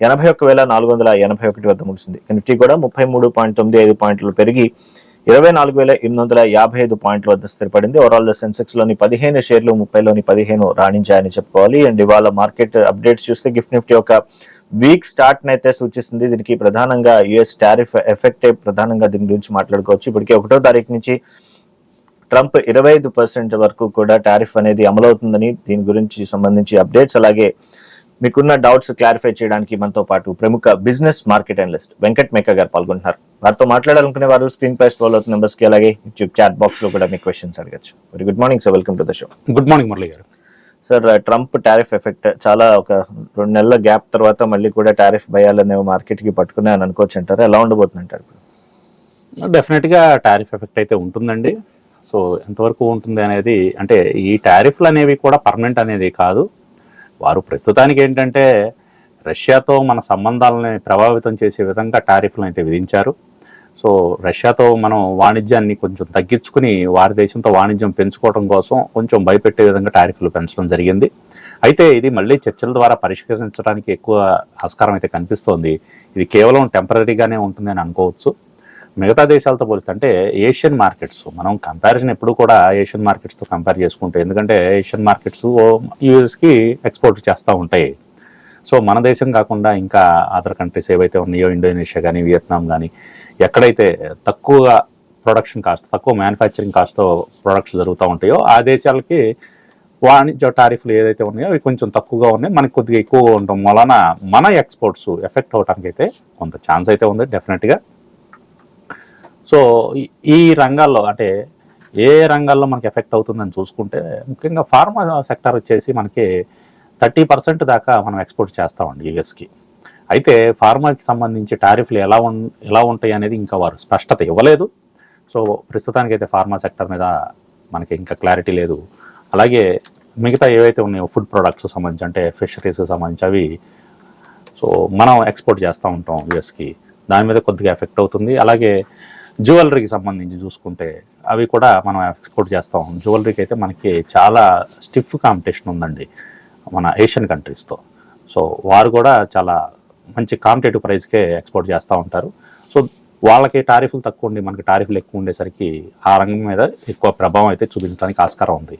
ఎనభై ఒక్క వేల నాలుగు వందల ఎనభై ఒకటి వద్ద ముగిసింది. నిఫ్టీ కూడా ముప్పై మూడు పాయింట్ తొమ్మిది ఐదు పాయింట్లు పెరిగి ఇరవై నాలుగు వేల ఎనిమిది వందల యాభై ఐదు పాయింట్ల వద్ద స్థిరపడింది. ఓవరాల్ సెన్సెక్స్లోని పదిహేను షేర్లు ముప్పైలోని పదిహేను రాణించాయని చెప్పుకోవాలి. అండ్ ఇవాళ మార్కెట్ అప్డేట్స్ చూస్తే గిఫ్ట్ నిఫ్టీ ఒక వీక్ స్టార్ట్ అయితే సూచిస్తుంది. దీనికి ప్రధానంగా యుఎస్ టారిఫ్ ఎఫెక్ట్ ప్రధానంగా దీని గురించి మాట్లాడుకోవచ్చు. ఇప్పటికే ఒకటో తారీఖు నుంచి ట్రంప్ ఇరవై ఐదు పర్సెంట్ వరకు కూడా టారిఫ్ అనేది అమలవుతుందని దీని గురించి సంబంధించి అప్డేట్స్ అలాగే మీకున్న డౌట్స్ క్లారిఫై చేయడానికి మనతో పాటు ప్రముఖ business market analyst Venkat Meka గారు పాల్గొంటున్నారు. వారితో మాట్లాడాలనుకునే వారు స్క్రీన్ పై స్క్రోల్ అవుతున్న నెంబర్స్కి అలాగే యూట్యూబ్ చాట్ బాక్స్లో కూడా మీ క్వశ్చన్స్ అడగచ్చు. Very good morning sir welcome to the show good morning Murali గారు. సార్ ట్రంప్ టారిఫ్ ఎఫెక్ట్ చాలా ఒక రెండు నెలల గ్యాప్ తర్వాత మళ్ళీ కూడా టారిఫ్ భయాలనే మార్కెట్కి పట్టుకున్నాయని అనుకోవచ్చు అంటారు? ఎలా ఉండబోతుంది అంటారు డెఫినెట్గా టారిఫ్ ఎఫెక్ట్ అయితే ఉంటుందండి. సో ఎంతవరకు ఉంటుంది అనేది అంటే ఈ టారిఫ్లు అనేవి కూడా పర్మనెంట్ అనేది కాదు. వారు ప్రస్తుతానికి ఏంటంటే రష్యాతో మన సంబంధాలని ప్రభావితం చేసే విధంగా టారిఫ్లను అయితే విధించారు. సో రష్యాతో మనం వాణిజ్యాన్ని కొంచెం తగ్గించుకుని వారి దేశంతో వాణిజ్యం పెంచుకోవడం కోసం కొంచెం భయపెట్టే విధంగా టారిఫ్లు పెంచడం జరిగింది. అయితే ఇది మళ్ళీ చర్చల ద్వారా పరిష్కరించడానికి ఎక్కువ ఆస్కారం అయితే కనిపిస్తోంది. ఇది కేవలం టెంపరీగానే ఉంటుందని అనుకోవచ్చు. మిగతా దేశాలతో పోలిస్తే అంటే ఏషియన్ మార్కెట్స్ మనం కంపారిజన్ ఎప్పుడు కూడా ఏషియన్ మార్కెట్స్తో కంపేర్ చేసుకుంటే ఎందుకంటే ఏషియన్ మార్కెట్స్ యూఎస్కి ఎక్స్పోర్ట్ చేస్తూ ఉంటాయి. సో మన దేశం కాకుండా ఇంకా అదర్ కంట్రీస్ ఏవైతే ఉన్నాయో ఇండోనేషియా కానీ వియత్నాం కానీ ఎక్కడైతే తక్కువ ప్రొడక్షన్ కాస్ట్ తక్కువ మ్యానుఫ్యాక్చరింగ్ కాస్ట్తో ప్రొడక్ట్స్ జరుగుతూ ఉంటాయో ఆ దేశాలకి వాణిజ్య టారిఫ్లు ఏదైతే ఉన్నాయో అవి కొంచెం తక్కువగా ఉన్నాయి. మనకి కొద్దిగా ఎక్కువగా ఉండటం వలన మన ఎక్స్పోర్ట్స్ ఎఫెక్ట్ అవడానికి అయితే కొంత ఛాన్స్ అయితే ఉంది డెఫినెట్గా. సో ఈ- ఈ రంగాల్లో అంటే ఏ రంగాల్లో మనకి ఎఫెక్ట్ అవుతుందని చూసుకుంటే ముఖ్యంగా ఫార్మా సెక్టర్ వచ్చేసి మనకి థర్టీ పర్సెంట్ దాకా మనం ఎక్స్పోర్ట్ చేస్తామండి యూఎస్కి. అయితే ఫార్మాకి సంబంధించి టారిఫ్లు ఎలా ఉన్ ఎలా ఉంటాయి అనేది ఇంకా వారు స్పష్టత ఇవ్వలేదు. సో ప్రస్తుతానికైతే ఫార్మా సెక్టర్ మీద మనకి ఇంకా క్లారిటీ లేదు. అలాగే మిగతా ఏవైతే ఉన్నాయో ఫుడ్ ప్రొడక్ట్స్ సంబంధించి అంటే ఫిషరీస్కి సంబంధించి అవి సో మనం ఎక్స్పోర్ట్ చేస్తూ ఉంటాం యుఎస్కి. దాని మీద కొద్దిగా ఎఫెక్ట్ అవుతుంది. అలాగే జ్యువెలరీకి సంబంధించి చూసుకుంటే అవి కూడా మనం ఎక్స్పోర్ట్ చేస్తాం జ్యువెలరీకి అయితే మనకి చాలా స్టిఫ్ కాంపిటీషన్ ఉందండి మన ఏషియన్ కంట్రీస్తో. సో వారు కూడా చాలా మంచి కాంపిటేటివ్ ప్రైస్కే ఎక్స్పోర్ట్ చేస్తూ ఉంటారు. సో వాళ్ళకి టారిఫ్లు తక్కువ ఉండి మనకి టారిఫ్లు ఎక్కువ ఉండేసరికి ఆ రంగం మీద ఎక్కువ ప్రభావం అయితే చూపించడానికి ఆస్కారం ఉంది.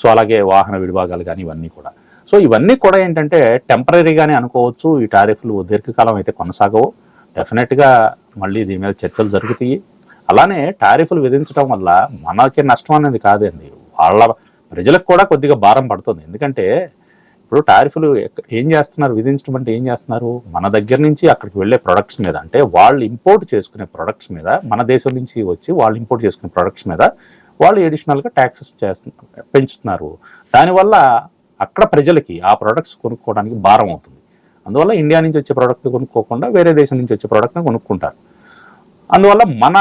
సో అలాగే వాహన విడిభాగాలు కానీ ఇవన్నీ కూడా. సో ఇవన్నీ కూడా ఏంటంటే టెంపరీగానే అనుకోవచ్చు. ఈ టారిఫ్లు దీర్ఘకాలం అయితే కొనసాగవు. డెఫినెట్గా మళ్ళీ దీని మీద చర్చలు జరుగుతాయి. అలానే టారిఫ్లు విధించడం వల్ల మనకి నష్టం అనేది కాదండి. వాళ్ళ ప్రజలకు కూడా కొద్దిగా భారం పడుతుంది. ఎందుకంటే ఇప్పుడు టారిఫ్లు ఏం చేస్తున్నారు? విధించడం అంటే ఏం చేస్తున్నారు? మన దగ్గర నుంచి అక్కడికి వెళ్ళే ప్రొడక్ట్స్ మీద అంటే వాళ్ళు ఇంపోర్ట్ చేసుకునే ప్రొడక్ట్స్ మీద మన దేశం నుంచి వచ్చి వాళ్ళు ఇంపోర్ట్ చేసుకునే ప్రొడక్ట్స్ మీద వాళ్ళు ఎడిషనల్గా ట్యాక్సెస్ చేస్తున్నారు పెంచుతున్నారు. దానివల్ల అక్కడ ప్రజలకి ఆ ప్రొడక్ట్స్ కొనుక్కోవడానికి భారం అవుతుంది. అందువల్ల ఇండియా నుంచి వచ్చే ప్రోడక్ట్ కొనుక్కోకుండా వేరే దేశం నుంచి వచ్చే ప్రోడక్ట్ని కొనుక్కుంటారు. అందువల్ల మన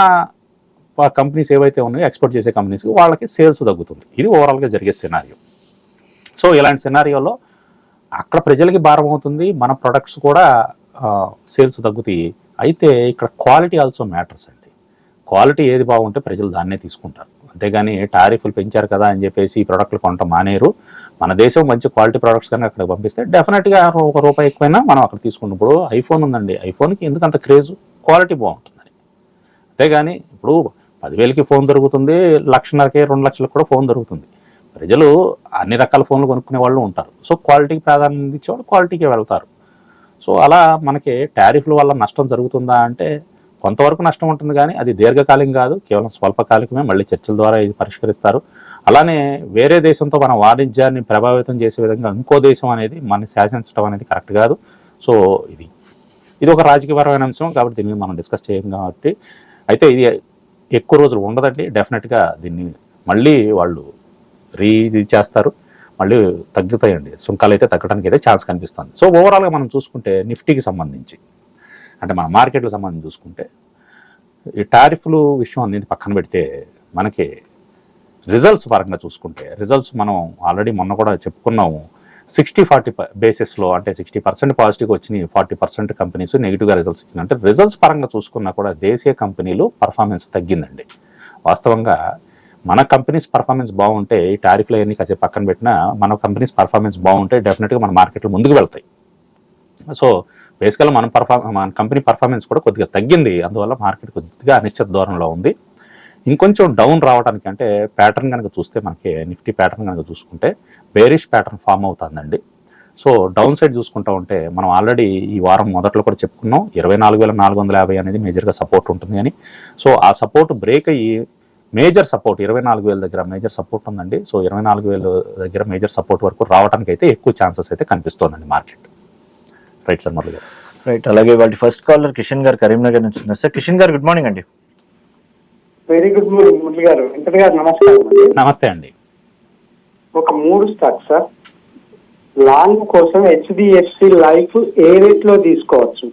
ఆ కంపెనీస్ ఏవైతే ఉన్నాయో ఎక్స్పోర్ట్ చేసే కంపెనీస్కి వాళ్ళకి సేల్స్ తగ్గుతుంది. ఇది ఓవరాల్గా జరిగే సినారియో సో ఇలాంటి సినారియోలో అక్కడ ప్రజలకి భారం అవుతుంది మన ప్రొడక్ట్స్ కూడా సేల్స్ తగ్గుతాయి. అయితే ఇక్కడ క్వాలిటీ ఆల్సో మ్యాటర్స్ అండి. క్వాలిటీ ఏది బాగుంటే ప్రజలు దాన్నే తీసుకుంటారు. అంతేగాని టారిఫ్లు పెంచారు కదా అని చెప్పేసి ఈ ప్రోడక్ట్లు కొంట మానేరు. మన దేశం మంచి క్వాలిటీ ప్రొడక్ట్స్ కనుక అక్కడ పంపిస్తే డెఫినెట్గా ఒక రూపాయి ఎక్కువైనా మనం అక్కడ తీసుకున్నప్పుడు ఐఫోన్ ఉందండి. ఐఫోన్కి ఎందుకు అంత క్రేజ్ క్వాలిటీ బాగుంటుందని అంతేగాని ఇప్పుడు పదివేలకి ఫోన్ దొరుకుతుంది లక్షన్నరకే రెండు లక్షలకు కూడా ఫోన్ దొరుకుతుంది. ప్రజలు అన్ని రకాల ఫోన్లు కొనుక్కునే వాళ్ళు ఉంటారు. సో క్వాలిటీకి ప్రాధాన్యత ఇచ్చేవాళ్ళు క్వాలిటీకి వెళ్తారు. సో అలా మనకి టారిఫ్ల వల్ల నష్టం జరుగుతుందా అంటే కొంతవరకు నష్టం ఉంటుంది కానీ అది దీర్ఘకాలికం కాదు కేవలం స్వల్పకాలికమే మళ్ళీ చర్చల ద్వారా ఇది పరిష్కరిస్తారు. అలానే వేరే దేశంతో మన వాణిజ్యాన్ని ప్రభావితం చేసే విధంగా ఇంకో దేశం అనేది మన శాసించడం అనేది కరెక్ట్ కాదు. సో ఇది. ఇది ఒక రాజకీయపరమైన అంశం కాబట్టి దీన్ని మనం డిస్కస్ చేయం కాబట్టి. అయితే ఇది ఎక్కువ రోజులు ఉండదండి. డెఫినెట్గా దీన్ని మళ్ళీ వాళ్ళు రీ ఇది చేస్తారు. మళ్ళీ తగ్గుతాయండి. సుంకాలు అయితే తగ్గడానికి అయితే ఛాన్స్ కనిపిస్తుంది సో ఓవరాల్గా మనం చూసుకుంటే నిఫ్టీకి సంబంధించి అంటే మన మార్కెట్లకు సంబంధించి చూసుకుంటే ఈ టారిఫ్లు విషయం అనేది పక్కన పెడితే మనకి రిజల్ట్స్ పరంగా చూసుకుంటే రిజల్ట్స్ మనం ఆల్రెడీ మొన్న కూడా చెప్పుకున్నాము. సిక్స్టీ ఫార్టీ బేసిస్లో అంటే సిక్స్టీ పర్సెంట్ పాజిటివ్ వచ్చినాయి ఫార్టీ పర్సెంట్ కంపెనీస్ నెగిటివ్గా రిజల్ట్స్ ఇచ్చింది అంటే రిజల్ట్స్ పరంగా చూసుకున్నా కూడా దేశీయ కంపెనీలు పర్ఫార్మెన్స్ తగ్గిందండి. వాస్తవంగా మన కంపెనీస్ పర్ఫార్మెన్స్ బాగుంటే ఈ టారిఫ్లు అవన్నీ కాసేపు పక్కన పెట్టినా మన కంపెనీస్ పర్ఫార్మెన్స్ బాగుంటే డెఫినెట్గా మన మార్కెట్లు ముందుకు వెళ్తాయి. సో బేసికల్గా మన పర్ఫార్మ మన కంపెనీ పర్ఫార్మెన్స్ కూడా కొద్దిగా తగ్గింది. అందువల్ల మార్కెట్ కొద్దిగా అనిశ్చిత దూరంలో ఉంది. ఇంకొంచెం డౌన్ రావడానికి అంటే ప్యాటర్న్ కనుక చూస్తే మనకి నిఫ్టీ ప్యాటర్న్ కనుక చూసుకుంటే బేరిష్ ప్యాటర్న్ ఫామ్ అవుతుందండి. సో డౌన్ సైడ్ చూసుకుంటా ఉంటే మనం ఆల్రెడీ ఈ వారం మొదట్లో కూడా చెప్పుకున్నాం ఇరవై నాలుగు వేల నాలుగు వందల యాభై అనేది మేజర్గా సపోర్ట్ ఉంటుంది అని. సో ఆ సపోర్ట్ బ్రేక్ అయ్యి మేజర్ సపోర్ట్ ఇరవై నాలుగు వేల దగ్గర మేజర్ సపోర్ట్ ఉందండి. సో ఇరవై నాలుగు వేల దగ్గర మేజర్ సపోర్ట్ వరకు రావడానికి అయితే ఎక్కువ ఛాన్సెస్ అయితే కనిపిస్తోందండి మార్కెట్ రైట్ సార్ మురళి గారు. రైట్ అలాగే వాటి ఫస్ట్ కాలర్ కిషన్ గారు కరీంనగర్ నుంచి ఉన్నారు. సార్ కిషన్ గారు గుడ్ మార్నింగ్ అండి. వెరీ గుడ్ మార్నింగ్ మురళి గారు. వెంకట గారు నమస్కారం అండి. నమస్తే అండి. ఒక మూడు స్టాక్ సార్. లాంగ్ కోసం హెచ్డిఎఫ్సి లైఫ్ ఏ రేట్లో తీసుకోవచ్చు?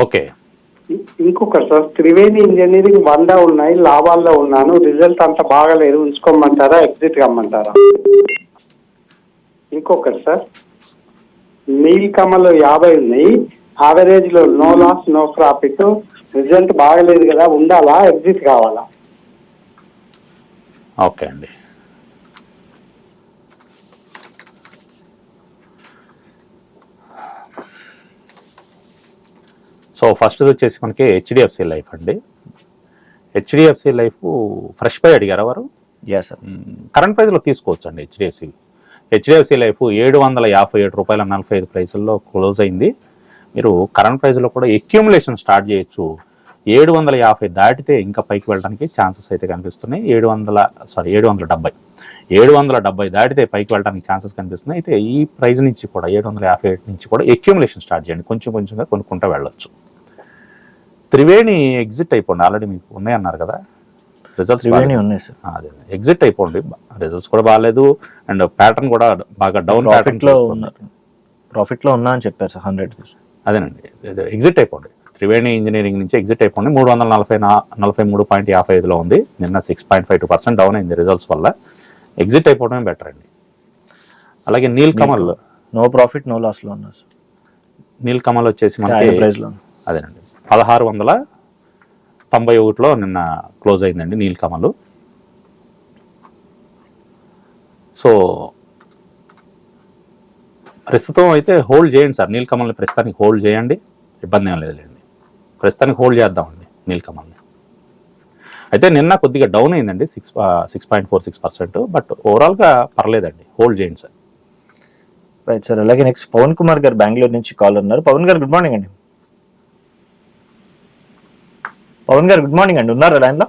ఓకే. ఇ- ఇంకొకటి సార్ త్రివేణి ఇంజనీరింగ్ వంద ఉన్నాయి లాభాల్లో ఉన్నాను రిజల్ట్ అంత బాగలేదు ఉంచుకోమంటారా ఎగ్జిట్ కమ్మంటారా? ఇంకొకటి సార్ నీల్ కమల్ యాభై ఉన్నాయి యావరేజ్లో no loss no profit result బాగలేదు కదా ఉండాలా? ఎగ్జిట్ కావాలా? ఓకే అండి. సో ఫస్ట్ వచ్చేసి మనకి హెచ్డిఎఫ్సి లైఫ్ అండి. హెచ్డిఎఫ్సి లైఫ్ ఫ్రెష్ పై అడిగారు వారు? కరెంట్ ప్రైస్లో తీసుకోవచ్చు అండి హెచ్డిఎఫ్సి. హెచ్డిఎఫ్సి లైఫ్ ఏడు వందల యాభై ఏడు రూపాయల నలభై ఐదు ప్రైసుల్లో క్లోజ్ అయింది. మీరు కరెంట్ ప్రైస్లో కూడా ఎక్యూములేషన్ స్టార్ట్ చేయొచ్చు. ఏడు వందల యాభై దాటితే ఇంకా పైకి వెళ్ళడానికి ఛాన్సెస్ అయితే కనిపిస్తున్నాయి. ఏడు వందల సారీ ఏడు వందల డెబ్బై ఏడు వందల డెబ్బై దాటితే పైకి వెళ్ళడానికి ఛాన్సెస్ కనిపిస్తున్నాయి. అయితే ఈ ప్రైస్ నుంచి కూడా ఏడు వందల యాభై ఏడు నుంచి కూడా ఎక్యూములేషన్ స్టార్ట్ చేయండి. కొంచెం కొంచెంగా కొనుక్కుంటూ వెళ్ళొచ్చు. త్రివేణి ఎగ్జిట్ అయిపోండి ఆల్రెడీ మీకు ఉన్నాయన్నారు కదా? రిజల్ట్స్ త్రివేణి ఉన్నాయి సార్ అదే ఎగ్జిట్ అయిపోండి. రిజల్ట్స్ కూడా బాగాలేదు. అండ్ ప్యాటర్న్ కూడా బాగా డౌన్ ప్రాఫిట్లో ఉన్నారు ప్రాఫిట్లో ఉన్నా అని చెప్పారు సార్ హండ్రెడ్ అదేనండి. ఎగ్జిట్ అయిపోండి. త్రివేణి ఇంజనీరింగ్ నుంచి ఎగ్జిట్ అయిపోండి. మూడు వందల నలభై నలభై మూడు పాయింట్ యాభై ఐదులో ఉంది. నిన్న six point five two percent down అయింది రిజల్ట్స్ వల్ల. ఎగ్జిట్ అయిపోవడమే బెటర్ అండి. అలాగే Neel Kamal. No profit no లాస్లో ఉన్నారు. నీల్ కమల్ వచ్చేసి మనకి ప్రైస్లో అదేనండి. పదహారు వందల తొంభై ఒకటిలో నిన్న క్లోజ్ అయిందండి నీల్ కమల్. సో ప్రస్తుతం అయితే హోల్డ్ చేయండి సార్. నీలకమల్ని ప్రస్తుతానికి హోల్డ్ చేయండి. ఇబ్బంది ఏం లేదులేండి ప్రస్తుతానికి హోల్డ్ చేద్దామండి నీలకమల్ని. అయితే నిన్న కొద్దిగా డౌన్ అయిందండి. Six six point four six percent. But ఓవరాల్గా పర్లేదండి. హోల్డ్ చేయండి సార్. Right sir. అలాగే నెక్స్ట్ పవన్ కుమార్ గారు బెంగళూరు నుంచి కాల్ ఉన్నారు. పవన్ గారు గుడ్ మార్నింగ్ అండి. పవన్ గారు గుడ్ మార్నింగ్ అండి. ఉన్నారా లైన్లో?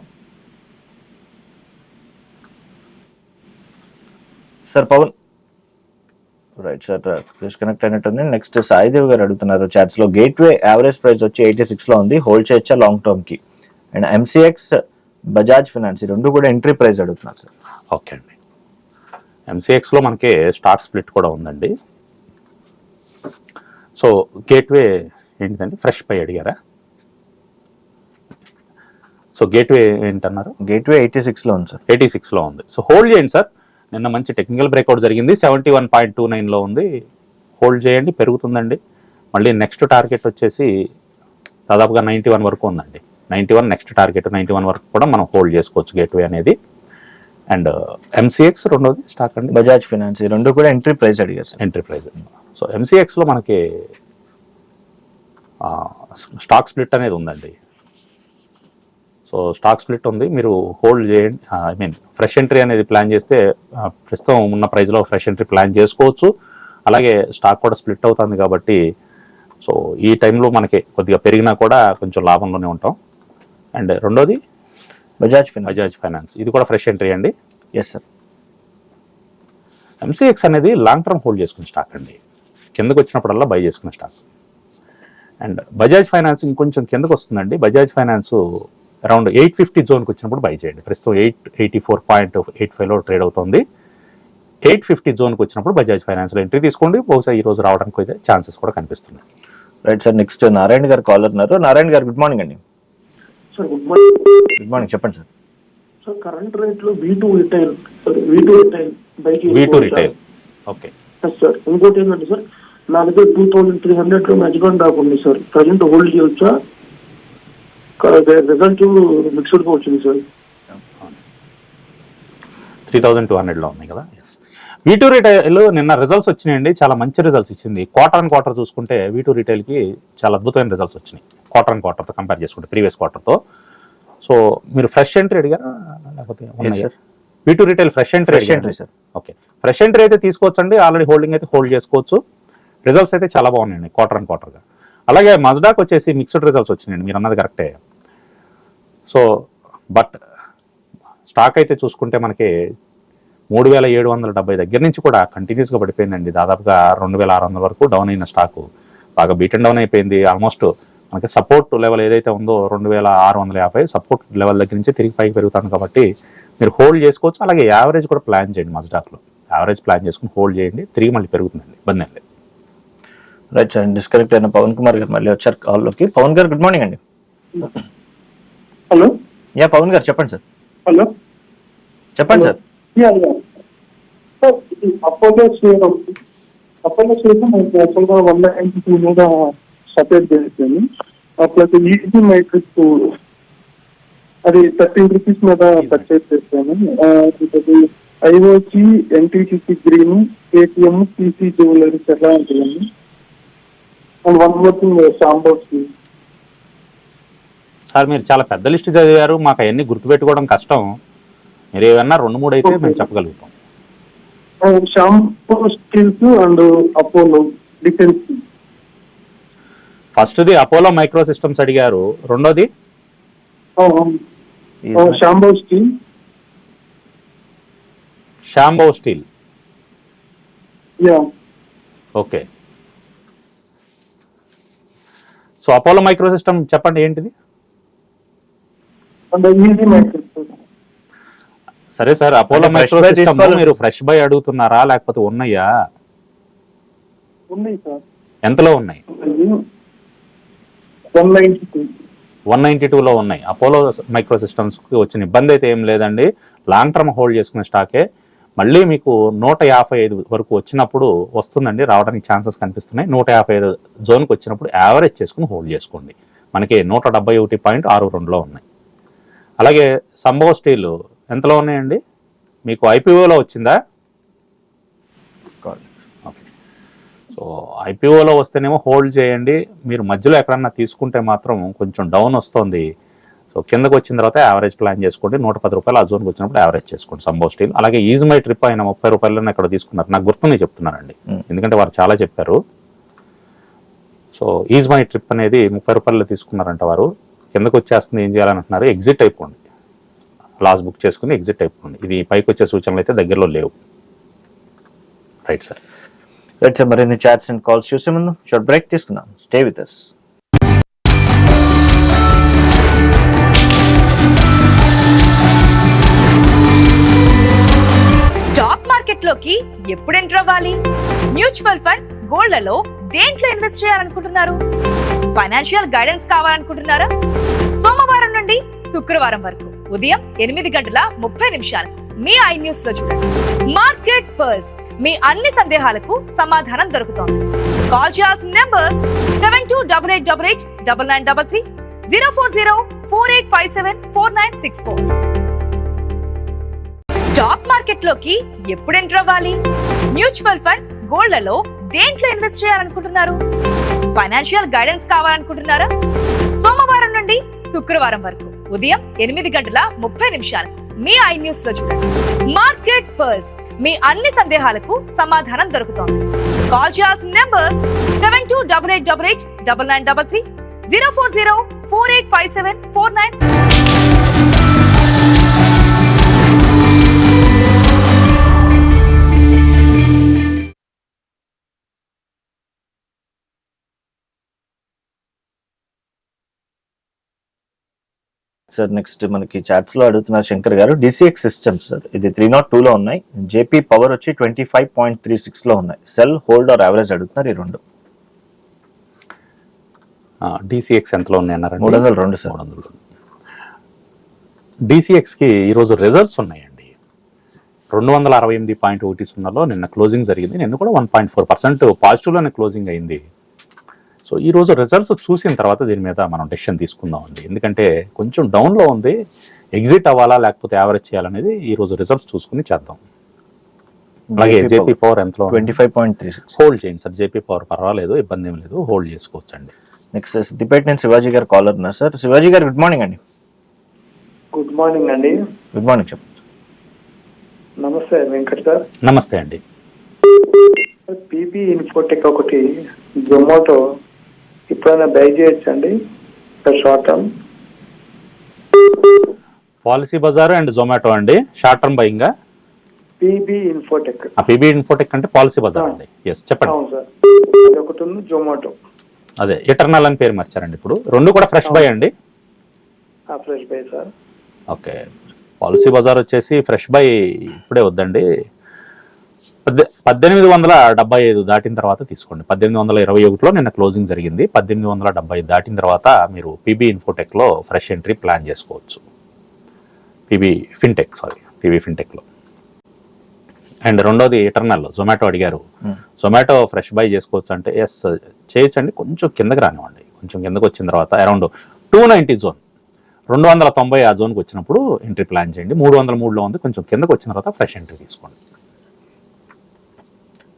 Sir Pavan right sir disconnect అయినట్టుంది. నెక్స్ట్ సాయిదేవ్ గారు అడుగుతున్నారు. చాట్స్లో గేట్ వే యావరేజ్ ప్రైస్ వచ్చి ఎయిటీ సిక్స్లో ఉంది. హోల్డ్ చేయొచ్చా? లాంగ్ టర్మ్కి. అండ్ ఎంసీఎక్స్ బజాజ్ ఫినాన్స్ ఈ రెండు కూడా ఎంట్రీ ప్రైస్ అడుగుతున్నారు సార్ ఓకే అండి. ఎంసీఎక్స్లో మనకి స్టాక్ స్ప్లిట్ కూడా ఉందండి. సో గేట్వే ఏంటిదండి? ఫ్రెష్ పై అడిగారా? సో గేట్వే ఏంటన్నారు? గేట్ వే ఎయిటీ సిక్స్లో ఉంది సార్ ఎయిటీ సిక్స్లో ఉంది. సో హోల్డ్ చేయండి సార్ నిన్న మంచి టెక్నికల్ బ్రేక్అవుట్ జరిగింది. సెవెంటీ వన్ పాయింట్ టూ నైన్లో ఉంది. హోల్డ్ చేయండి పెరుగుతుందండి. మళ్ళీ నెక్స్ట్ టార్గెట్ వచ్చేసి దాదాపుగా నైంటీ వన్ వరకు ఉందండి. Ninety one next target ninety one వరకు కూడా మనం హోల్డ్ చేసుకోవచ్చు గేట్వే అనేది. అండ్ ఎంసీఎక్స్ రెండోది స్టాక్ అండి. బజాజ్ ఫినాన్స్ రెండు కూడా ఎంట్రీ ప్రైస్ అడిగారు ఎంట్రీ ప్రైస్ సో ఎంసీఎక్స్లో మనకి స్టాక్ స్ప్లిట్ అనేది ఉందండి. సో స్టాక్ స్ప్లిట్ ఉంది. మీరు హోల్డ్ చేయండి. ఐ మీన్ ఫ్రెష్ ఎంట్రీ అనేది ప్లాన్ చేస్తే ప్రస్తుతం ఉన్న ప్రైస్లో ఫ్రెష్ ఎంట్రీ ప్లాన్ చేసుకోవచ్చు. అలాగే స్టాక్ కూడా స్ప్లిట్ అవుతుంది కాబట్టి సో ఈ టైంలో మనకి కొద్దిగా పెరిగినా కూడా కొంచెం లాభంలోనే ఉంటాం. అండ్ రెండోది? బజాజ్ ఫినాన్స్ బజాజ్ ఫైనాన్స్ ఇది కూడా ఫ్రెష్ ఎంట్రీ అండి. ఎస్ సార్ ఎంసీఎక్స్ అనేది లాంగ్ టర్మ్ హోల్డ్ చేసుకునే స్టాక్ అండి. కిందకు వచ్చినప్పుడల్లా బై చేసుకునే స్టాక్ అండ్ బజాజ్ ఫైనాన్స్ ఇంకొంచెం కిందకు వస్తుందండి. Bajaj finance around eight fifty జోన్కి వచ్చినప్పుడు బై చేయండి. ప్రస్తుతం eight eighty four point eight ఫైవ్లో ట్రేడ్ అవుతుంది. ఎయిట్ ఫిఫ్టీ జోన్కి వచ్చినప్పుడు బజాజ్ ఫైనాన్స్లో ఎంట్రీ తీసుకోండి. బహుశా ఈ రోజు రావడానికి అయితే ఛాన్సెస్ కూడా కనిపిస్తున్నాయి. రైట్ సార్ నెక్స్ట్ నారాయణ గారు కాలర్ ఉన్నారు నారాయణ గారు గుడ్ మార్నింగ్ అండి. Sir good morning good morning చెప్పండి సార్ సార్ కరెంట్ రేట్లో V two retail sir V two retail bike V two retail okay sir ఇంకోటి ఏంటంటే సార్ నా దగ్గర టూ థౌసండ్ త్రీ హండ్రెడ్లో మ్యాచ్గాన్ డాక్ ఉంది సార్ ప్రజెంట్ హోల్డ్ చేయొచ్చా? రిజల్ట్ మిక్స్డ్ వచ్చింది సార్ త్రీ థౌజండ్ టూ హండ్రెడ్లో ఉన్నాయి కదా? ఎస్ వీటూ రిటైల్ నిన్న రిజల్ట్స్ వచ్చినాయండి. చాలా మంచి రిజల్ట్స్ ఇచ్చింది. క్వార్టర్ అండ్ క్వార్టర్ చూసుకుంటే వీటూ రిటైల్కి చాలా అద్భుతమైన రిజల్ట్స్ వచ్చినాయి. క్వార్టర్ అండ్ క్వార్టర్తో కంపేర్ చేసుకుంటే ప్రీవియస్ క్వార్టర్తో సో మీరు ఫ్రెష్ ఎంట్రీ అడిగారా? లేకపోతే. V two retail fresh entry entry, sir. Okay fresh entry అయితే తీసుకోవచ్చండి. ఆల్రెడీ హోల్డింగ్ అయితే హోల్డ్ చేసుకోవచ్చు. రిజల్ట్స్ అయితే చాలా బాగున్నాయండి క్వార్టర్ అండ్ క్వార్టర్గా అలాగే మజ్డాక్ వచ్చేసి మిక్స్డ్ రిజల్ట్స్ వచ్చినాయండి. మీరు అన్నది కరెక్టే సో బట్ స్టాక్ అయితే చూసుకుంటే మనకి మూడు వేల ఏడు వందల డెబ్బై దగ్గర నుంచి కూడా కంటిన్యూస్గా పడిపోయిందండి. దాదాపుగా రెండు వేల ఆరు వందల వరకు డౌన్ అయిన స్టాకు బాగా బీటన్ డౌన్ అయిపోయింది. ఆల్మోస్ట్ మనకి సపోర్ట్ లెవెల్ ఏదైతే ఉందో రెండు వేల ఆరు వందల యాభై సపోర్ట్ లెవెల్ దగ్గర నుంచి తిరిగి పైకి పెరుగుతాను కాబట్టి మీరు హోల్డ్ చేసుకోవచ్చు. అలాగే యావరేజ్ కూడా ప్లాన్ చేయండి మజ్డాక్లో యావరేజ్ ప్లాన్ చేసుకుని హోల్డ్ చేయండి. తిరిగి మళ్ళీ పెరుగుతుందండి. ఇబ్బంది అండి రైట్ సార్ డిస్కనెక్ట్ అయిన పవన్ కుమార్ గారు మళ్ళీ వచ్చారు కాల్లోకి పవన్ గారు గుడ్ మార్నింగ్ అండి. హలో? యా పవన్ గారు చెప్పండి సార్. హలో? చెప్పండి sir. Apollo share Apollo share మనకి యాక్చువల్గా వన్ నైన్టీ మీద సపరేట్ చేసాను ప్లస్ ఈజీ మైట్రిక్ అది థర్టీన్ రూపీస్ మీద పర్చేజ్ చేశాను. IOC NTPC green KTM TC jewelleries ఎలా ఉంటుందండి? అండ్ వన్ మోర్ థింగ్ సాంబోస్ సార్ మీరు చాలా పెద్ద లిస్ట్ చదివారు మాకు అవన్నీ గుర్తుపెట్టుకోవడం కష్టం. మీరు ఏమన్నా రెండు మూడు అయితే మేము చెప్పగలుగుతాం. ఫస్ట్ది అపోలో మైక్రో సిస్టమ్స్ అడిగారు. రెండోది? Shambho steel yeah okay so Apollo micro system చెప్పండి ఏంటిది? అండ్ ఈజీ మైక్రోస్ సరే సార్ అపోలో buy సిస్టమ్ తీసుకోవాలి. మీరు ఫ్రెష్ బై అడుగుతున్నారా లేకపోతే ఉన్నాయా? ఉన్నాయి సార్. ఎంతలో ఉన్నాయి? One ninety two one ninety టూలో ఉన్నాయి. అపోలో మైక్రో సిస్టమ్స్కి వచ్చిన ఇబ్బంది అయితే ఏం లేదండి. లాంగ్ టర్మ్ హోల్డ్ చేసుకునే స్టాకే మళ్ళీ మీకు నూట యాభై ఐదు వరకు వచ్చినప్పుడు వస్తుందండి రావడానికి ఛాన్సెస్ కనిపిస్తున్నాయి. నూట యాభై ఐదు జోన్కి వచ్చినప్పుడు యావరేజ్ చేసుకుని హోల్డ్ చేసుకోండి. మనకి నూట డెబ్బై ఒకటి పాయింట్ ఆరు రెండులో ఉన్నాయి. అలాగే సంభవ స్టీల్ ఎంతలో ఉన్నాయండి? మీకు ఐపీఓలో వచ్చిందా? ఓకే. సో ఐపీఓలో వస్తేనేమో హోల్డ్ చేయండి. మీరు మధ్యలో ఎక్కడన్నా తీసుకుంటే మాత్రం కొంచెం డౌన్ వస్తుంది. సో కిందకు వచ్చిన తర్వాత యావరేజ్ ప్లాన్ చేసుకోండి. నూట పది రూపాయలు ఆ జోన్కి వచ్చినప్పుడు యావరేజ్ చేసుకోండి సంభవ స్టీల్. అలాగే ఈజ్ మై ట్రిప్ అయిన ముప్పై రూపాయలను ఎక్కడ తీసుకున్నారు? నాకు గుర్తుంది చెప్తున్నానండి. ఎందుకంటే వారు చాలా చెప్పారు. సో ఈజ్ మై ట్రిప్ అనేది ముప్పై రూపాయలు తీసుకున్నారంట వారు. కిందకు వచ్చేస్తుంది ఏం చేయాలని అంటున్నారు? ఎగ్జిట్ అయిపోండి లాస్ బుక్ చేసుకుని ఎగ్జిట్ అయిపోండి ఇది పైకి వచ్చే సూచనలు అయితే దగ్గరలో లేవు. రైట్ సార్ రైట్ సార్ మరిన్ని చాట్స్ అండ్ కాల్స్ చూసే ముందు షార్ట్ బ్రేక్ తీసుకుందాం. స్టే విత్ అస్ స్టాక్ మార్కెట్లోకి ఎప్పుడు ఎంటర్ అవ్వాలి? మ్యూచువల్ ఫండ్ గోల్డ్లలో దేంట్లో ఇన్వెస్ట్ చేయాలనుకుంటున్నారు? ఫైనాన్షియల్ గైడెన్స్ కావాలనుకుంటున్నారా? సోమవారం నుండి శుక్రవారం వరకు ఉదయం ఎనిమిది గంటల ముప్పై నిమిషాలు మీ ఐ న్యూస్లో చూడండి. మార్కెట్ పర్స్ మీ అన్ని సందేహాలకు సమాధానం దొరుకుతోంది. కాల్ చేయాల్సిన numbers seven two double eight double eight double nine double three zero four zero four eight five seven four nine six four stock మార్కెట్లోకి ఎప్పుడు ఎంటర్ అవ్వాలి? మ్యూచువల్ ఫండ్ గోల్డ్లలో దేంట్లో ఇన్వెస్ట్ చేయాలనుకుంటున్నారు? ఫైనాన్షియల్ గైడెన్స్ కావాలనుకుంటున్నారా? సోమవారం నుండి శుక్రవారం వరకు ఉదయం ఎనిమిది గంటల ముప్పై నిమిషాలు మీ ఐ న్యూస్లో చూడండి. మార్కెట్ పర్స్ మీ అన్ని సందేహాలకు సమాధానం దొరుకుతోంది. కాల్ చేయాల్సిన numbers seven two double eight double eight double nine double three zero four zero four eight five seven four nine sir next మనకి చాట్స్లో అడుగుతున్నారు శంకర్ గారు. డిసిఎక్స్ సిస్టమ్స్ సార్ ఇది త్రీ నాట్ టూ లో ఉన్నాయి. జేపీ పవర్ వచ్చి twenty five point three సిక్స్లో ఉన్నాయి. సెల్ హోల్డ్ ఆర్ యావరేజ్ అడుగుతున్నారు ఈ రెండు. డిసిఎక్స్ ఎంతలో ఉన్నాయి అన్నారండి? మూడు వందల రెండు సార్. మూడు వందలు డిసిఎక్స్కి ఈరోజు రిజల్ట్స్ ఉన్నాయండి. రెండు వందల అరవై ఎనిమిది పాయింట్ ఒకటి సున్నాలో నిన్న క్లోజింగ్ జరిగింది. నిన్న కూడా వన్ పాయింట్ ఫోర్ పర్సెంట్ పాజిటివ్లోనే క్లోజింగ్ అయింది. సో ఈరోజు రిజల్ట్స్ చూసిన తర్వాత దీని మీద మనం డెసిషన్ తీసుకుందాం అండి. ఎందుకంటే కొంచెం డౌన్లో ఉంది. ఎగ్జిట్ అవ్వాలా లేకపోతే యావరేజ్ చేయాలనేది ఈరోజు రిజల్ట్స్ చూసుకుని చేద్దాం. అలాగే జేపీ పవర్ ఎంతలో twenty five point three six hold చేయండి సార్. జేపీ పవర్ పర్వాలేదు ఇబ్బంది ఏం లేదు. హోల్డ్ చేసుకోవచ్చు అండి. నెక్స్ట్ సిద్దిపేట నుంచి శివాజీ గారు కాలర్ ఉన్నారు సార్. శివాజీ గారు గుడ్ మార్నింగ్ అండి. గుడ్ మార్నింగ్ అండి. గుడ్ మార్నింగ్ చెప్పండి నమస్తే వెంకట్ సార్. నమస్తే అండి. పీపీ ఇన్ఫోటెక్ ఒకటి జొమాటో ఇప్పుడైనా బై చేయొచ్చండి short term policy bazaar and Zomato అండి. Short term buying PB infotech. PB infotech అంటే పాలసీ బజార్ అండి. ఎస్ చెప్పండి. అవును సార్. ఉంది జొమాటో. అదే ఎటర్నల్ అని పేరు మార్చారండి ఇప్పుడు. రెండు కూడా ఫ్రెష్ బై అండి? Fresh buy sir. Okay. Policy bazaar వచ్చేసి ఫ్రెష్ బై ఇప్పుడే వద్దండి. పద్దెనిమిది వందల డెబ్బై ఐదు దాటిన తర్వాత తీసుకోండి. పద్దెనిమిది వందల ఇరవై ఒకటిలో నిన్న క్లోజింగ్ జరిగింది. పద్దెనిమిది వందల డెబ్బై దాటిన తర్వాత మీరు పీబీ ఇన్ఫోటెక్లో ఫ్రెష్ ఎంట్రీ ప్లాన్ చేసుకోవచ్చు. పీబీ ఫిన్టెక్ సారీ పీబీ ఫిన్టెక్లో. అండ్ రెండోది ఎటర్నల్ జొమాటో అడిగారు. జొమాటో ఫ్రెష్ బై చేసుకోవచ్చు అంటే ఎస్ చేయొచ్చండి. కొంచెం కిందకి రానివ్వండి. కొంచెం కిందకి వచ్చిన తర్వాత అరౌండ్ టూ నైంటీ జోన్. రెండు వందల తొంభై ఆ జోన్కి వచ్చినప్పుడు ఎంట్రీ ప్లాన్ చేయండి. మూడు వందల మూడులో ఉంది. కొంచెం కిందకి వచ్చిన తర్వాత ఫ్రెష్ ఎంట్రీ తీసుకోండి.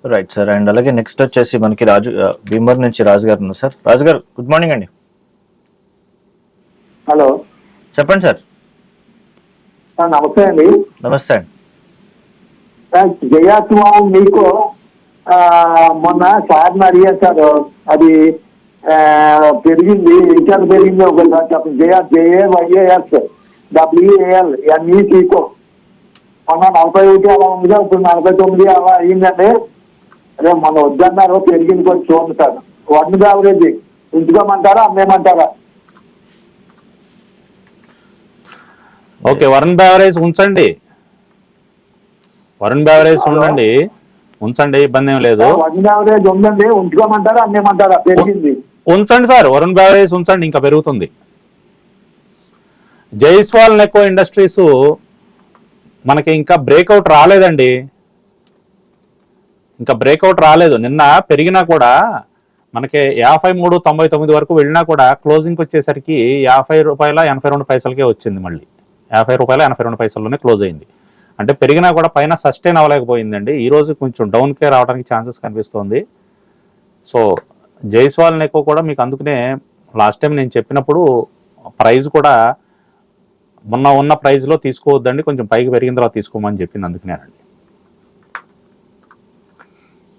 రైట్ సార్ అండ్ అలాగే నెక్స్ట్ వచ్చేసి మనకి రాజు ఆ, భీమవరం నుంచి రాజు గారు ఉన్నారు సార్ రాజు గారు గుడ్ మార్నింగ్ అండి. హలో చెప్పండి సార్ నమస్తే అండి. నమస్తే అండి. జయాత్మ మీకు మొన్న సార్ని అడిగారు సార్ అది పెరిగింది ఇంకా పెరిగింది ఒకసారి చెప్పండి జయ డబ్ల్యూఏఎల్ ఎన్ఈ మొన్న నలభై ఒకటి అలా ఇప్పుడు నలభై తొమ్మిది అలా అయ్యిందండి అదే మొన్న వద్దన్నారు పెరిగింది కొంచెం చూడండి సార్ వన్ యావరేజ్ ఉంచుకోమంటారా అమ్మేమంటారా ఓకే వరుణ్ బ్యావరేజ్ ఉంచండి. వరుణ్ బ్యావరేజ్ ఉండండి. ఉంచండి ఇబ్బంది ఏం లేదు. ఉందండి ఉంచుకోమంటారా పెరిగింది. ఉంచండి సార్ వరుణ్ బ్యావరేజ్ ఉంచండి ఇంకా పెరుగుతుంది. జైస్వాల్ నెకో ఇండస్ట్రీస్ మనకి ఇంకా బ్రేక్అవుట్ రాలేదండి. ఇంకా బ్రేక్అవుట్ రాలేదు. నిన్న పెరిగినా కూడా మనకి యాభై మూడు తొంభై తొమ్మిది వరకు వెళ్ళినా కూడా క్లోజింగ్కి వచ్చేసరికి యాభై రూపాయల ఎనభై రెండు పైసలకే వచ్చింది మళ్ళీ. యాభై రూపాయల ఎనభై రెండు పైసల్లోనే క్లోజ్ అయింది. అంటే పెరిగినా కూడా పైన సస్టైన్ అవ్వలేకపోయిందండి. ఈ రోజు కొంచెం డౌన్కే రావడానికి ఛాన్సెస్ కనిపిస్తోంది. సో జైస్వాల్ నెకో కూడా మీకు అందుకనే లాస్ట్ టైం నేను చెప్పినప్పుడు ప్రైజ్ కూడా మొన్న ఉన్న ప్రైస్లో తీసుకోవద్దండి. కొంచెం పైకి పెరిగిన తర్వాత తీసుకోమని చెప్పింది అందుకనేనండి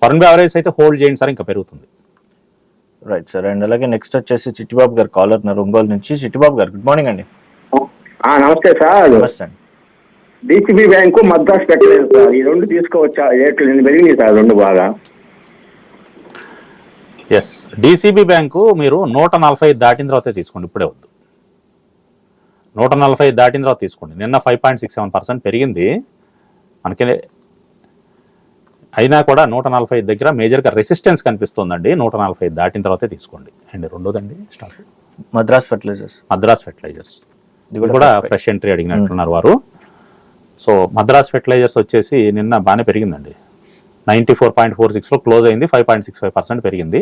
వరుణ్ యావరేజ్ అయితే హోల్డ్ చేయండి సార్ ఇంకా పెరుగుతుంది. రైట్ సార్ అండ్ అలాగే నెక్స్ట్ వచ్చేసి చిట్టిబాబు గారు కాలర్ ఒంగోలు నుంచి. చిట్టిబాబు గారు గుడ్ మార్నింగ్ అండి. ఆ, నమస్తే సార్. నమస్తే. అండి డిసిబి బ్యాంకు మద్రాస్ పెట్టలేదు సార్. ఈ రెండు తీసుకోవచ్చా? రేట్లు నేను పెరిగింది సార్ రెండు బాగా. ఎస్ డిసిబి బ్యాంకు మీరు నూట నలభై దాటిన తర్వాతే తీసుకోండి ఇప్పుడే వద్దు. నూట నలభై దాటిన తర్వాత తీసుకోండి. నిన్న five point six seven percent పెరిగింది. మనకి అయినా కూడా నూట నలభై దగ్గర మేజర్గా రెసిస్టెన్స్ కనిపిస్తుందండి. నూట నలభై దాటిన తర్వాతే తీసుకోండి. And రెండోదండి stock Madras fertilizers Madras fertilizers ఇది కూడా ఫ్రెష్ ఎంట్రీ అడిగినట్టున్నారు వారు. సో మద్రాస్ ఫెర్టిలైజర్స్ వచ్చేసి నిన్న బాగానే పెరిగిందండి. నైంటీ ఫోర్ పాయింట్ ఫోర్ సిక్స్లో క్లోజ్ అయింది five point six five percent పెరిగింది.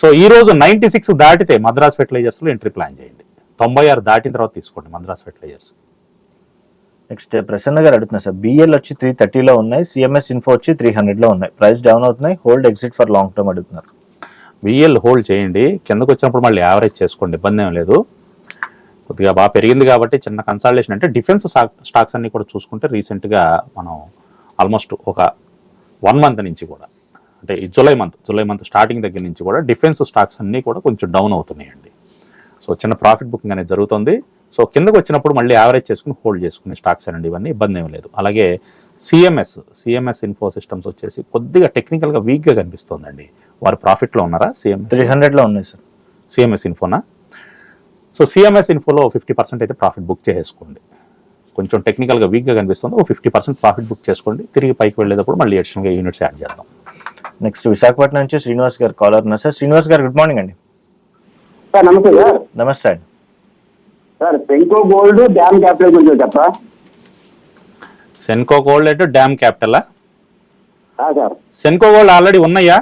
సో ఈ రోజు నైంటీ సిక్స్ దాటితే మద్రాస్ ఫెర్టిలైజర్స్లో ఎంట్రీ ప్లాన్ చేయండి. తొంభై ఆరు దాటిన తర్వాత తీసుకోండి మద్రాస్ ఫెర్టిలైజర్స్ నెక్స్ట్ ప్రసన్న గారు అడుగుతున్నా సార్ బిఎల్ వచ్చి త్రీ థర్టీలో ఉన్నాయి సిఎంఎస్ ఇన్ఫో వచ్చి త్రీ హండ్రెడ్లో ఉన్నాయి. ప్రైస్ డౌన్ అవుతున్నాయి hold exit for long term అడుగుతున్నారు. బిఎల్ హోల్డ్ చేయండి కిందకు వచ్చినప్పుడు మళ్ళీ యావరేజ్ చేసుకోండి ఇబ్బంది ఏం లేదు. కొద్దిగా బాగా పెరిగింది కాబట్టి చిన్న కన్సల్టేషన్ అంటే డిఫెన్స్ స్టాక్స్ అన్ని కూడా చూసుకుంటే రీసెంట్గా మనం ఆల్మోస్ట్ ఒక వన్ మంత్ నుంచి కూడా అంటే ఈ July month July month starting దగ్గర నుంచి కూడా డిఫెన్స్ స్టాక్స్ అన్నీ కూడా కొంచెం డౌన్ అవుతున్నాయండి. సో చిన్న ప్రాఫిట్ బుకింగ్ అనేది జరుగుతుంది. సో కిందకు వచ్చినప్పుడు మళ్ళీ యావరేజ్ చేసుకుని హోల్డ్ చేసుకునే స్టాక్స్ అనండి ఇవన్నీ ఇబ్బంది ఏం లేదు. అలాగే సిఎంఎస్ సిఎంఎస్ ఇన్ఫో సిస్టమ్స్ వచ్చేసి కొద్దిగా టెక్నికల్గా వీక్గా కనిపిస్తుందండి. వారు ప్రాఫిట్లో ఉన్నారా? సిఎంఎస్ త్రీ హండ్రెడ్లో ఉన్నాయి సార్. సిఎంఎస్ ఇన్ఫోనా సో సిఎంఎస్ ఇన్ఫోలో ఫిఫ్టీ పర్సెంట్ అయితే ప్రాఫిట్ బుక్ చేసుకోండి కొంచెం టెక్నికల్గా వీక్గా కనిపిస్తుంది ఓ ఫిఫ్టీ పర్సెంట్ ప్రాఫిట్ బుక్ చేసుకోండి. తిరిగి పైకి వెళ్ళేటప్పుడు మళ్ళీ అడిషనల్గా యూనిట్స్ యాడ్ చేద్దాం. నెక్స్ట్ విశాఖపట్నం నుంచి శ్రీనివాస్ గారు కాలర్ ఉన్నారు సార్. శ్రీనివాస్ గారు గుడ్ మార్నింగ్ అండి. సార్ నమస్తే సార్. నమస్తే అండి. Sir Senco gold dam capital గురించి చెప్పా సెన్కో గోల్డ్ అంటే డ్యామ్ క్యాపిటలా సార్. సెన్కో గోల్డ్ ఆల్రెడీ ఉన్నాయా?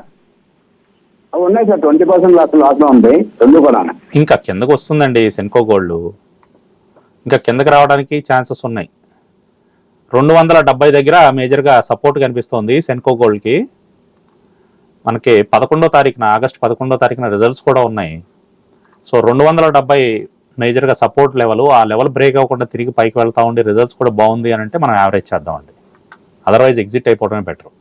అవి ఉన్నాయి సార్ ట్వంటీ పర్సెంట్ లాస్ లాస్లో ఉంటాయి రెండు కూడా ఇంకా కిందకు వస్తుందండి సెన్కో గోల్డ్ ఇంకా కిందకి రావడానికి ఛాన్సెస్ ఉన్నాయి. రెండు వందల డెబ్బై దగ్గర మేజర్గా సపోర్ట్ కనిపిస్తోంది సెన్కో గోల్డ్కి మనకి పదకొండో తారీఖున ఆగస్ట్ పదకొండో తారీఖున రిజల్ట్స్ కూడా ఉన్నాయి. సో రెండు వందల డెబ్బై మేజర్గా సపోర్ట్ లెవెల్ ఆ లెవెల్ బ్రేక్ అవ్వకుండా తిరిగి పైకి వెళ్తా ఉండి రిజల్ట్స్ కూడా బాగుంది అని అంటే మనం యావరేజ్ చేద్దామండి. అదర్వైజ్ ఎగ్జిట్ అయిపోవడమే బెటర్.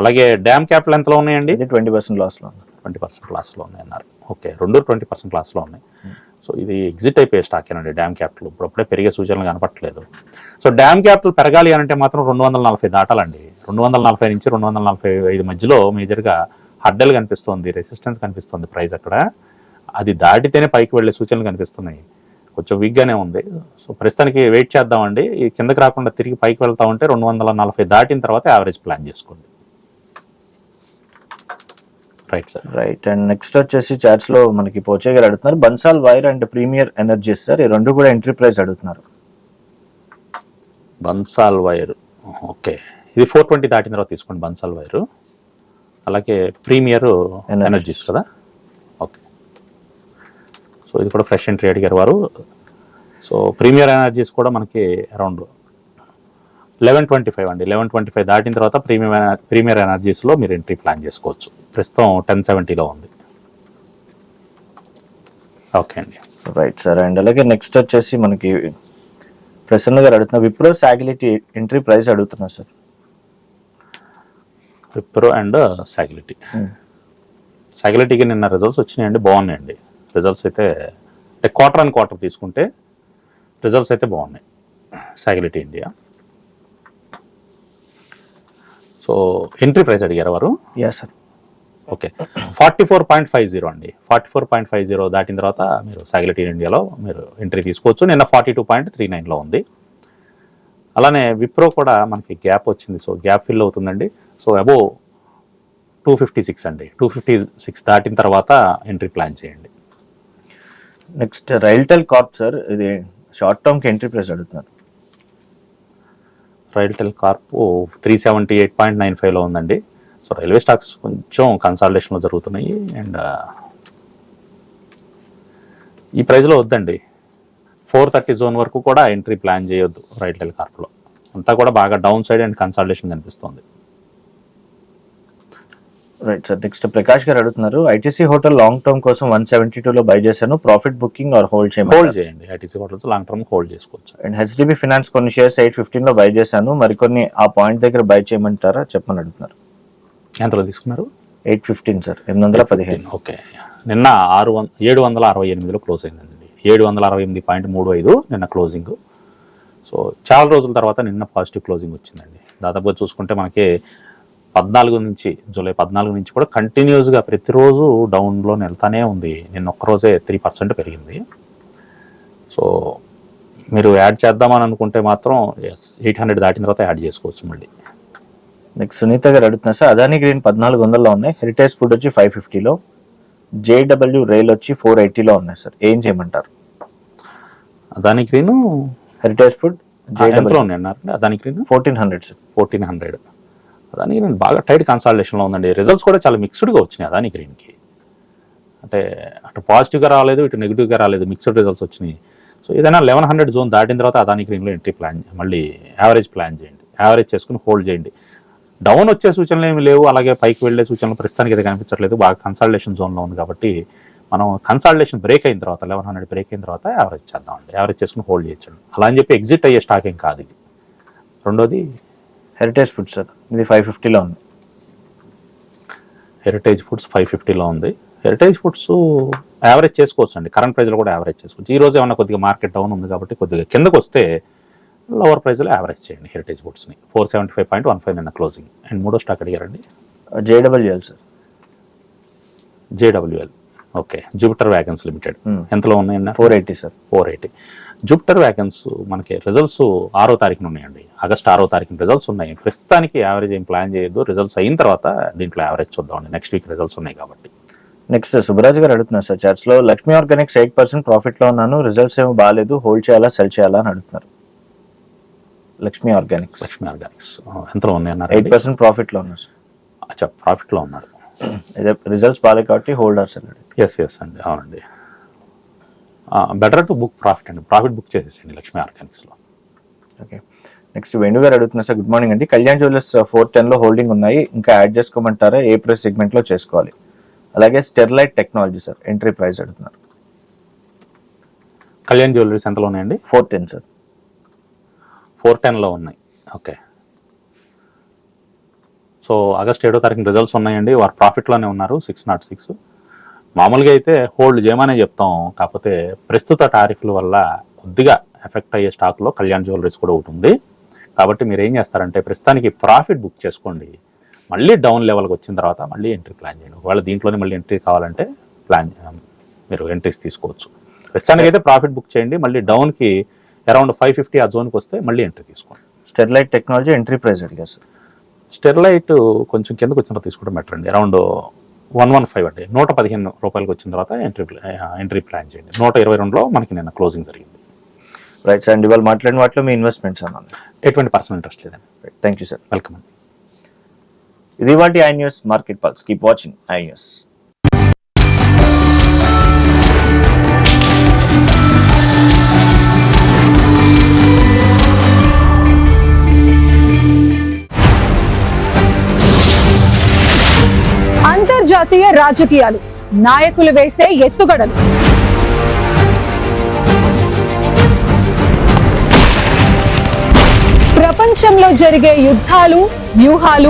అలాగే డ్యామ్ క్యాపిటల్ ఎంతలో ఉన్నాయండి? ట్వంటీ పర్సెంట్ లాస్లో ఉంది. ట్వంటీ పర్సెంట్ లాస్లో ఉన్నాయి అన్నారు. ఓకే రెండు ట్వంటీ పర్సెంట్ లాస్లో ఉన్నాయి. సో ఇది ఎగ్జిట్ అయిపోయే స్టాక్ ఏనండి డ్యామ్ క్యాపిటల్ ఇప్పుడు అప్పుడే పెరిగే సూచనలు కనపట్లేదు సో డ్యామ్ క్యాపిటల్ పెరగాలి అంటే మాత్రం రెండు వందల నలభై దాటాలండి. రెండు వందల నలభై నుంచి రెండు వందల నలభై ఐదు మధ్యలో మేజర్గా హడ్డల్ కనిపిస్తుంది రెసిస్టెన్స్ కనిపిస్తుంది ప్రైస్ అక్కడ. అది దాటితేనే పైకి వెళ్ళే సూచనలు కనిపిస్తున్నాయి. కొంచెం వీక్గానే ఉంది. సో ప్రస్తుతానికి వెయిట్ చేద్దామండి. ఈ కిందకి రాకుండా తిరిగి పైకి వెళ్తా ఉంటే రెండు వందల నలభై దాటిన తర్వాత యావరేజ్ ప్లాన్ చేసుకోండి. Right sir right and next వచ్చేసి చార్ట్స్లో మనకి పోచే గారు అడుగుతున్నారు. Bansal wire and premier energies sir ఈ రెండు కూడా ఎంట్రీ ప్రైస్ అడుగుతున్నారు. బన్సాల్ వైర్. ఓకే. ఇది ఫోర్ ట్వంటీ దాటిన తర్వాత తీసుకోండి బన్సాల్ వైర్. అలాగే ప్రీమియర్. ఎనర్జీస్ కదా? సో ఇది కూడా ఫ్రెష్ ఎంట్రీ అడిగారు వారు. సో ప్రీమియర్ ఎనర్జీస్ కూడా మనకి అరౌండ్ లెవెన్ ట్వంటీ ఫైవ్ అండి. లెవెన్ ట్వంటీ ఫైవ్ దాటిన తర్వాత ప్రీమియం ప్రీమియర్ ఎనర్జీస్లో మీరు ఎంట్రీ ప్లాన్ చేసుకోవచ్చు. ప్రస్తుతం టెన్ సెవెంటీలో ఉంది. ఓకే అండి. Right sir. అండ్ అలాగే నెక్స్ట్ వచ్చేసి మనకి ప్రసన్న గారు అడుగుతున్నారు విప్రో సాగిలిటీ ఎంట్రీ ప్రైస్ అడుగుతున్నారు సార్. Wipro and Sagility. సాగిలిటీకి నిన్న రిజల్ట్స్ వచ్చినాయండి. బాగున్నాయండి. రిజల్ట్స్ అయితే అంటే క్వార్టర్ అండ్ క్వార్టర్ తీసుకుంటే రిజల్ట్స్ అయితే బాగున్నాయి. Sagility India so entry price అడిగారు వారు? Yeah sir okay forty four point five zero అండి. Forty four point five zero దాటిన తర్వాత మీరు సాగిలిటీ ఇండియాలో మీరు ఎంట్రీ తీసుకోవచ్చు. నిన్న ఫార్టీ టూ పాయింట్ త్రీ నైన్లో ఉంది. అలానే విప్రో కూడా మనకి గ్యాప్ వచ్చింది. సో గ్యాప్ ఫిల్ అవుతుందండి. So above two fifty six అండి. టూ ఫిఫ్టీ సిక్స్ దాటిన తర్వాత ఎంట్రీ ప్లాన్ చేయండి. నెక్స్ట్ రైల్టెల్ కార్ప్ సార్ ఇది షార్ట్ టర్మ్కి ఎంట్రీ ప్రైస్ అడుగుతున్నారు. RailTel corp three seventy eight point nine ఫైవ్లో ఉందండి. సో రైల్వే స్టాక్స్ కొంచెం కన్సాలిడేషన్లో జరుగుతున్నాయి అండ్ ఈ ప్రైస్లో వద్దండి. ఫోర్ థర్టీ జోన్ వరకు కూడా ఎంట్రీ ప్లాన్ చేయొద్దు రైల్టెల్ కార్ప్లో. అంతా కూడా బాగా డౌన్ సైడ్ అండ్ కన్సాలిడేషన్ కనిపిస్తుంది. రైట్ సార్ నెక్స్ట్ ప్రకాష్ గారు అడుగుతున్నారు ఐటీసీ హోటల్ లాంగ్ టర్మ్ కోసం వన్ సెవెంటీ లో బై చేశాను. ప్రాఫిట్ బుకింగ్ ఆర్ హోల్డ్ చేయమని హోల్డ్ చేయండి. ITC hotels long term hold చేసుకోవచ్చు. అండ్ హెచ్డిబి ఫినాన్స్ కొన్ని షేర్స్ ఎయిట్ ఫిఫ్టీన్లో బై చేశాను. మరికొన్ని ఆ పాయింట్ దగ్గర బై చేయమంటారా చెప్పమని అడుగుతున్నారు. ఎంతలో తీసుకున్నారు? ఎయిట్ ఫిఫ్టీన్ సార్ ఎనిమిది వందల పదిహేను. ఓకే నిన్న ఆరు వంద ఏడు వందల అరవై ఎనిమిదిలో క్లోజ్ అయిందండి ఏడు వందల అరవై ఎనిమిది పాయింట్ మూడు ఐదు నిన్న క్లోజింగ్ సో చాలా రోజుల తర్వాత నిన్న పాజిటివ్ క్లోజింగ్ వచ్చిందండి. దాదాపుగా చూసుకుంటే మనకి పద్నాలుగు నుంచి జూలై పద్నాలుగు నుంచి కూడా కంటిన్యూస్గా ప్రతిరోజు డౌన్లో వెళ్తానే ఉంది. నిన్న ఒక్కరోజే త్రీ పర్సెంట్ పెరిగింది. సో మీరు యాడ్ చేద్దామని అనుకుంటే మాత్రం ఎస్ ఎయిట్ హండ్రెడ్ దాటిన తర్వాత యాడ్ చేసుకోవచ్చు మళ్ళీ. నెక్స్ట్ సునీత గారు అడుగుతున్నారు సార్ అదాని గ్రీన్ పద్నాలుగు వందల్లో ఉన్నాయి. హెరిటేజ్ ఫుడ్ వచ్చి ఫైవ్ ఫిఫ్టీలో జేడబ్ల్యూ రైల్ వచ్చి ఫోర్ ఎయిటీలో ఉన్నాయి సార్. ఏం చేయమంటారు? Adani green heritage food JW ఉన్నాయి అన్నారండి Adani green fourteen hundred sir. Fourteen hundred Adani green బాగా టైట్ కన్సాలిడేషన్లో ఉందండి. రిజల్ట్స్ కూడా చాలా మిక్స్డ్గా వచ్చినాయి అదాని గ్రీన్కి అంటే అటు పాజిటివ్గా రాలేదు ఇటు నెగిటివ్గా రాలేదు మిక్స్డ్ రిజల్ట్స్ వచ్చినాయి. సో ఏదైనా లెవెన్ హండ్రెడ్ జోన్ దాటిన తర్వాత అదాని గ్రీన్లో ఎంట్రీ ప్లాన్ మళ్ళీ యావరేజ్ ప్లాన్ చేయండి. యావరేజ్ చేసుకుని హోల్డ్ చేయండి. డౌన్ వచ్చే సూచనలు ఏమి లేవు అలాగే పైకి వెళ్ళే సూచనలు ప్రస్తుతానికి అయితే కనిపించట్లేదు. బాగా కన్సల్టేషన్ జోన్లో ఉంది కాబట్టి మనం కన్సల్టేషన్ బ్రేక్ అయిన తర్వాత లెవెన్ హండ్రెడ్ బ్రేక్ అయిన తర్వాత యావరేజ్ చేద్దామండి. యావరేజ్ చేసుకుని హోల్డ్ చేయొచ్చండి. అలా అని చెప్పి ఎగ్జిట్ అయ్యే స్టాక్ ఏం కాదు ఇది. రెండోది హెరిటేజ్ ఫుడ్ సార్ ఇది ఫైవ్ ఫిఫ్టీలో ఉంది. హెరిటేజ్ ఫుడ్స్ ఫైవ్ ఫిఫ్టీలో ఉంది. హెరిటేజ్ ఫుడ్స్ యావరేజ్ చేసుకోవచ్చు అండి కరెంట్ ప్రైస్లో కూడా యావరేజ్ చేసుకోవచ్చు. ఈ రోజు ఏమన్నా కొద్దిగా మార్కెట్ డౌన్ ఉంది కాబట్టి కొద్దిగా కిందకు వస్తే లోవర్ ప్రైస్లో యావరేజ్ చేయండి heritage ఫుడ్స్ని four seventy five point one five నిన్న క్లోజింగ్ అండ్ మూడో స్టాక్ అడిగారండి? JWL sir JWL okay. Jupiter wagons limited. ఎంతలో ఉన్నాయన్న? Four eighty sir four eighty Jupiter wagons మనకి రిజల్ట్స్ ఆరో తారీఖున ఉన్నాయండి. ఆగస్ట్ ఆరో తారీఖున రిజల్ట్స్ ఉన్నాయి. ప్రస్తుతానికి యావరేజ్ ఏం ప్లాన్ చేయొద్దు. రిజల్ట్స్ అయిన తర్వాత దీంట్లో యావరేజ్ చూద్దామండి. నెక్స్ట్ వీక్ రిజల్ట్స్ ఉన్నాయి కాబట్టి. నెక్స్ట్ సుబ్బరాజ్ గారు అడుగుతున్నారు సార్ చార్ట్స్లో లక్ష్మీ ఆర్గానిక్స్ ఎయిట్ పర్సెంట్ ప్రాఫిట్లో ఉన్నాను. రిజల్ట్స్ ఏమో బాగాలేదు హోల్డ్ చేయాలా? సెల్ చేయాలా? అని అడుగుతున్నారు. లక్ష్మీ ఆర్గానిక్స్ లక్ష్మీ ఆర్గానిక్స్ ఎంతలో ఉన్నాయి ఎయిట్ పర్సెంట్ ప్రాఫిట్లో ఉన్నారు సార్ అచ్చా ప్రాఫిట్లో ఉన్నారు. ఇదే రిజల్ట్స్ బాగాలేదు కాబట్టి హోల్డర్ సార్ ఎస్ ఎస్ అండి. అవునండి. బెటర్ టు బుక్ ప్రాఫిట్ అండి. ప్రాఫిట్ బుక్ చేసేసండి లక్ష్మీ ఆర్గానిక్స్లో. ఓకే నెక్స్ట్ వేణు గారు అడుగుతున్నా సార్ గుడ్ మార్నింగ్ అండి. కళ్యాణ్ జ్యువెలర్స్ ఫోర్ టెన్లో హోల్డింగ్ ఉన్నాయి. ఇంకా యాడ్ చేసుకోమంటారా? ఏ ప్రైస్ సెగ్మెంట్లో చేసుకోవాలి. అలాగే Sterlite technology sir entry price అడుగుతున్నారు. కళ్యాణ్ జ్యువెలరీస్ ఎంతలో ఉన్నాయండి? Four ten sir. ఫోర్ టెన్లో ఉన్నాయి. ఓకే సో ఆగస్ట్ ఏడో తారీఖున రిజల్ట్స్ ఉన్నాయండి. వారు ప్రాఫిట్లోనే ఉన్నారు సిక్స్ నాట్ సిక్స్ మామూలుగా అయితే హోల్డ్ చేయమనే చెప్తాం. కాకపోతే ప్రస్తుత టారిఫ్ల వల్ల కొద్దిగా ఎఫెక్ట్ అయ్యే స్టాక్లో కళ్యాణ్ జ్యువెలరీస్ కూడా ఒకటి ఉంది. కాబట్టి మీరు ఏం చేస్తారంటే ప్రస్తుతానికి ప్రాఫిట్ బుక్ చేసుకోండి. మళ్ళీ డౌన్ లెవెల్కి వచ్చిన తర్వాత మళ్ళీ ఎంట్రీ ప్లాన్ చేయండి. ఒకవేళ దీంట్లోనే మళ్ళీ ఎంట్రీ కావాలంటే ప్లాన్ మీరు ఎంట్రీస్ తీసుకోవచ్చు. ప్రస్తుతానికి అయితే ప్రాఫిట్ బుక్ చేయండి. మళ్ళీ డౌన్కి అరౌండ్ ఫైవ్ ఫిఫ్టీ ఆ జోన్కి వస్తే మళ్ళీ ఎంట్రీ తీసుకోండి. స్టెర్లైట్ టెక్నాలజీ ఎంట్రీ ప్రైస్ అడిగారు సార్ స్టెర్లైట్ కొంచెం కిందకు వచ్చిన తర్వాత తీసుకోవడం బెటర్ అండి. అరౌండ్ వన్ వన్ ఫైవ్ అండి. నూట పదిహేను రూపాయలకి వచ్చిన తర్వాత ఎంట్రీ ఎంట్రీ ప్లాన్ చేయండి. నూట ఇరవై రెండులో మనకి నిన్న క్లోజింగ్ జరిగింది. రైట్ సార్ అండ్ ఇవాళ మాట్లాడిన వాటిలో మీ ఇన్వెస్ట్మెంట్స్ అన్నాను ఎటువంటి పర్సనల్ ఇంట్రెస్ట్ లేదండి. థ్యాంక్ యూ సార్ వెల్కమ్ అండి. ఇది వాటి I news market pulse keep watching I news అంతర్జాతీయ రాజకీయాలు. నాయకులు వేసే ఎత్తుగడలు. ప్రపంచంలో జరిగే యుద్ధాలు వ్యూహాలు